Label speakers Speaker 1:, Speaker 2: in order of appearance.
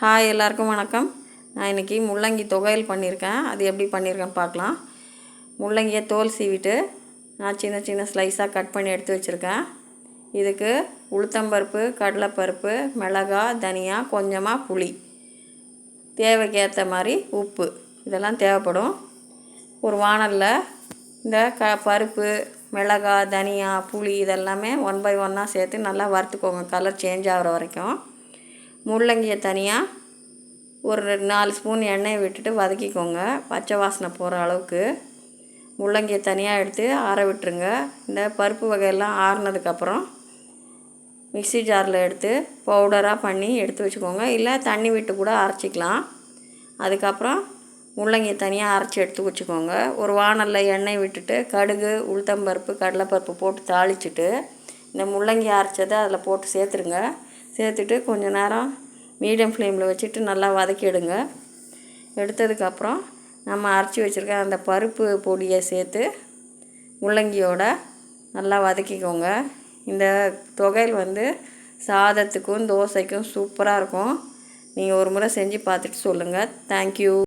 Speaker 1: Hi எல்லாருக்கும் வணக்கம். நான் இன்றைக்கி முள்ளங்கி தொகையில் பண்ணியிருக்கேன் அது எப்படி பண்ணியிருக்கேன் பார்க்கலாம். முள்ளங்கியை தோல் சீவிட்டு நான் சின்ன சின்ன ஸ்லைஸாக கட் பண்ணி எடுத்து வச்சுருக்கேன். இதுக்கு உளுத்தம்பருப்பு கடலைப்பருப்பு மிளகா தனியா கொஞ்சமாக புளி. தேவைக்கு ஏற்ற மாதிரி உப்பு. இதெல்லாம் தேவைப்படும். ஒரு வானலில் இந்த க பருப்பு மிளகா தனியா புளி இதெல்லாமே ஒன் பை ஒன்னாக சேர்த்து நல்லா வறுத்துக்கோங்க. கலர் சேஞ்ச் ஆகிற வரைக்கும். முள்ளங்கியை தனியாக ஒரு ரெண்டு நாலு ஸ்பூன் எண்ணெயை விட்டுட்டு வதக்கிக்கோங்க. பச்சை வாசனை போகிற அளவுக்கு. முள்ளங்கியை தனியாக எடுத்து ஆற விட்டுருங்க. இந்த பருப்பு வகையெல்லாம் ஆறுனதுக்கப்புறம் மிக்ஸி ஜாரில் எடுத்து பவுடராக பண்ணி எடுத்து வச்சுக்கோங்க. இல்லை தண்ணி விட்டு கூட அரைச்சிக்கலாம். அதுக்கப்புறம் முள்ளங்கியை தனியாக அரைச்சி எடுத்து வச்சுக்கோங்க. ஒரு வானலில் எண்ணெய் விட்டுட்டு கடுகு உளுத்தம்பருப்பு கடலைப்பருப்பு போட்டு தாளிச்சிட்டு இந்த முள்ளங்கி அரைச்சதை அதில் போட்டு சேர்த்துருங்க. சேர்த்துட்டு கொஞ்சம் நேரம் மீடியம் ஃப்ளேமில் வச்சுட்டு நல்லா வதக்கிடுங்க. எடுத்ததுக்கப்புறம் நம்ம அரைச்சி வச்சுருக்க அந்த பருப்பு பொடியை சேர்த்து முள்ளங்கியோட நல்லா வதக்கிக்கோங்க. இந்த தொகையில் வந்து சாதத்துக்கும் தோசைக்கும் சூப்பராக இருக்கும். நீங்கள் ஒரு முறை செஞ்சு பார்த்துட்டு சொல்லுங்கள் தேங்க்யூ